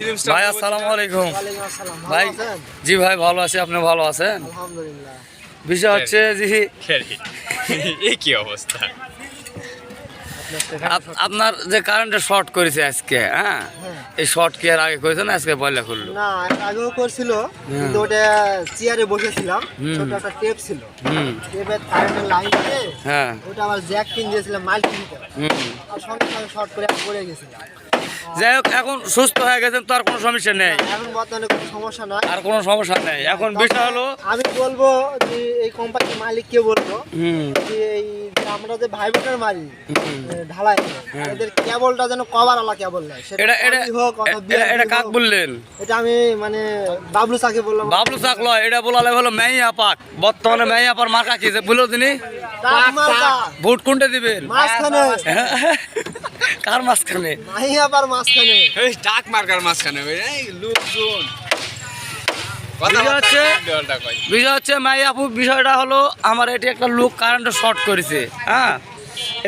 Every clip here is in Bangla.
ভাই আসসালামু আলাইকুম। ওয়ালাইকুম ভাই জি ভাই ভালো আছি। আপনি ভালো আছেন? বিষয় হচ্ছে জি। এই কি অবস্থা? আপনার যে কারেন্টের শর্ট করেছে আজকে হ্যাঁ? হ্যাঁ। এই শর্ট কি আর আগে করেছে না আজকে পয়লা করল না আগেও করছিল কিন্তু ওটা চেয়ারে বসেছিলাম। ছোট একটা টেপ ছিল। হুম। টেপের কারেন্টের লাইন দিয়ে হ্যাঁ। ওটা আবার জ্যাক কিন দিয়েছিলাম মাইল কিনতে। হুম। আর সঙ্গে সঙ্গে শর্ট করে আমি পড়ে গেছিলাম। যাই হোক এখন সুস্থ হয়ে গেছেন তো আর কোনো সমস্যা নেই। এখন বর্তমানে কোনো সমস্যা নয় আর কোনো সমস্যা নেই। এখন বিষয় হলো আমি বলব যে এই কোম্পানির মালিককে বলব হুম। যে এই আমরা যে ভাইব্রেটার মারি হুম। এ, ঢালাই এদের কেবলটা যেন কভার আলা কেবল নেয়। এটা এটা হোক এটা- কাক বললেন? এটা আমি মানে বাবলু সাকে বললাম। বাবলু চাকল এটা বলালে হলো মেইয়া পাক। বর্তমানে মেইয়া পার মার্কা কি যে বলো তিনি? ভোট কোনটা দিবেন? মাঝখানে। কার মাঝখানে? পার মাঝখানে। এই ডাক মার্কার মাঝখানে এই লোকজন। বিষয় হচ্ছে কথাবার্তা কয়। বিষয় হচ্ছে মাই আপু বিষয়টা হলো আমার এটি একটা লুক কারেন্টে শর্ট করেছে হ্যাঁ?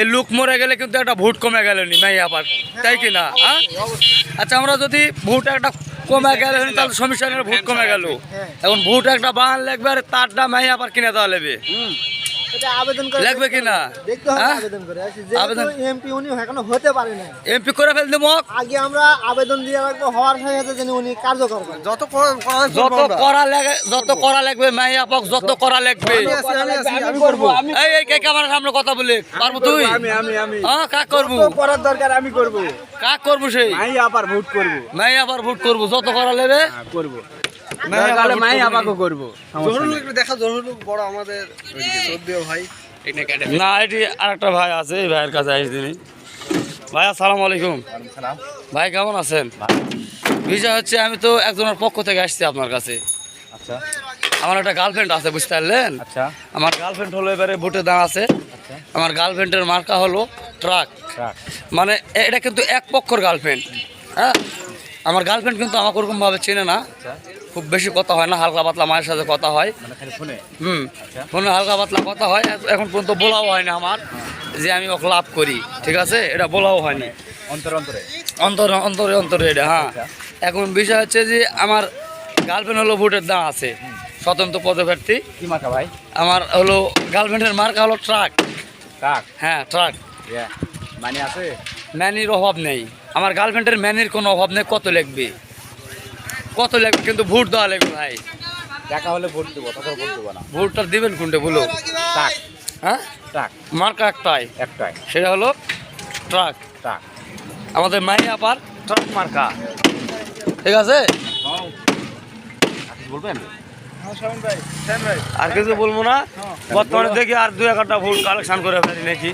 এই লুক মরে গেলে কিন্তু একটা ভোট কমে গেল নি মাই আবার তাই কি না হ্যাঁ? আচ্ছা আমরা যদি ভোট একটা কমে গেলে তাহলে সমস্যা ভোট কমে গেল। হ্যাঁ। এখন ভোট একটা বাহান লাগবে আর তারটা মাই আবার কিনে দেওয়া লাগবে। করে লাগবে কি না? দেখতে হবে হ্যাঁ? আবেদন করে। আবেদন- যেহেতু এমপি উনি এখনও হতে পারে না এমপি করে ফেল দেবো আগে আমরা আবেদন দিয়ে রাখব হওয়ার সাথে সাথে যেন উনি কার্যকর করেন। যত যত করা লাগে যত করা লাগবে মাই আপাক যত করা লাগবে। আমি করব। এই এই কে ক্যামেরার সামনে কথা বলে? পারব তুই? আমি আমি আমি। হ্যাঁ কাক করব? করার দরকার আমি করব। কাক করব সেই? মাই আবার ভোট করব। মাই আবার ভোট করব যত করা লেবে করব। ভোট মাই করব। আবাকে করব জহুরুল একটু দেখা জহুরুল বড় আমাদের সদ্যও ভাই। এটা না এটি আরেকটা ভাই আছে এই ভাইয়ের কাছে আসি তিনি ভাই আসসালামু আলাইকুম। ভাই কেমন আছেন? বিষয় হচ্ছে আমি তো একজনের পক্ষ থেকে আসছি আপনার কাছে। আচ্ছা। আমার একটা গার্লফ্রেন্ড আছে বুঝতে পারলেন? আচ্ছা। আমার গার্লফ্রেন্ড হলো এবারে ভোটে দাঁড় আছে। আমার গার্লফ্রেন্ডের মার্কা হলো ট্রাক। ট্রাক। মানে এটা কিন্তু এক পক্ষর গার্লফ্রেন্ড হ্যাঁ? আমার গার্লফ্রেন্ড কিন্তু আমাকে ওরকমভাবে চেনে না। খুব বেশি কথা হয় না হালকা পাতলা মায়ের সাথে কথা হয়। মানে হুম ফোনে হালকা পাতলা কথা হয় এখন পর্যন্ত বলাও হয় না আমার যে আমি ওকে লাভ করি ঠিক আছে? এটা বলাও হয়নি। অন্তর অন্তরে? অন্তরে অন্তরে অন্তরে এটা হ্যাঁ। এখন বিষয় হচ্ছে যে আমার গার্লফ্রেন্ড হলো ভোটের দাম আছে স্বতন্ত্র পদপ্রার্থী। কি মাথা ভাই? আমার হলো গার্লফ্রেন্ডের মার্কা হলো ট্রাক। ট্রাক? হ্যাঁ ট্রাক। মানে আছে? ম্যানির অভাব নেই। আমার গার্লফ্রেন্ডের ম্যানির কোনো অভাব নেই কত লাগবে কত লাগবে কিন্তু ভোট দেওয়া লাগবে ভাই? টাকা হলে ভোট দেবো তাছাড়া ভোট দেবো না। ভোটটা দিবেন কোনটা বলো? ট্রাক। হ্যাঁ? ট্রাক। মার্কা একটাই। একটাই। সেটা হলো ট্রাক। ট্রাক। আমাদের মাই আপার ট্রাক মার্কা। ঠিক আছে? বলবেন? আর কিছু বলব না? বর্তমানে দেখি আর দুই একটা ভোট কালেকশন করে ফেলি নাকি।